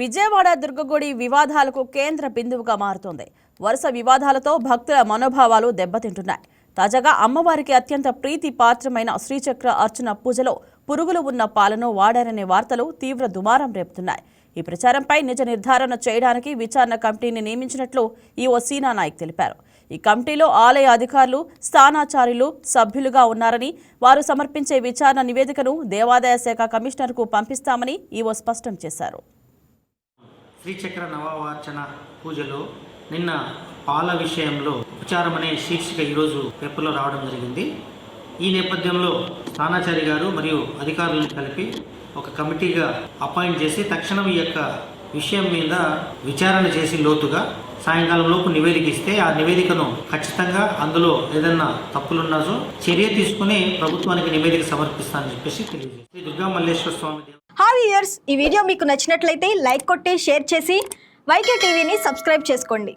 విజయవాడ దుర్గగుడి వివాదాలకు కేంద్ర బిందువుగా మారుతోంది. వరుస వివాదాలతో భక్తుల మనోభావాలు దెబ్బతింటున్నాయి. తాజాగా అమ్మవారికి అత్యంత ప్రీతి పాత్రమైన శ్రీచక్ర అర్చన పూజలో పురుగులు ఉన్న పాలను వాడారనే వార్తలు తీవ్ర దుమారం రేపుతున్నాయి. ఈ ప్రచారంపై నిజ నిర్ధారణ చేయడానికి విచారణ కమిటీని నియమించినట్లు ఈఓ సీనా నాయక్ తెలిపారు. ఈ కమిటీలో ఆలయ అధికారులు స్థానాచార్యులు సభ్యులుగా ఉన్నారని వారు సమర్పించే విచారణ నివేదికను దేవాదాయ శాఖ కమిషనర్కు పంపిస్తామని ఈఓ స్పష్టం చేశారు. శ్రీచక్ర నవావార్చన పూజలో నిన్న పాల విషయంలో ఉపచారం అనే శీర్షిక ఈరోజు పేపర్లో రావడం జరిగింది. ఈ నేపథ్యంలో స్థానాచారి గారు మరియు అధికారులను కలిపి ఒక కమిటీగా అపాయింట్ చేసి తక్షణం ఈ యొక్క విషయం మీద విచారణ చేసి లోతుగా సాయంకాలంలోపు నివేదిక ఇస్తే ఆ నివేదికను ఖచ్చితంగా అందులో ఏదన్నా తప్పులున్నాజో చర్య తీసుకుని ప్రభుత్వానికి నివేదిక సమర్పిస్తానని చెప్పేసి తెలియజేస్తుంది శ్రీ దుర్గా మల్లేశ్వర స్వామి హాయ్ ఇయర్స్ ఈ వీడియో మీకు నచ్చినట్లయితే లైక్ కొట్టి షేర్ చేసి వైకే టీవీని సబ్స్క్రైబ్ చేసుకోండి.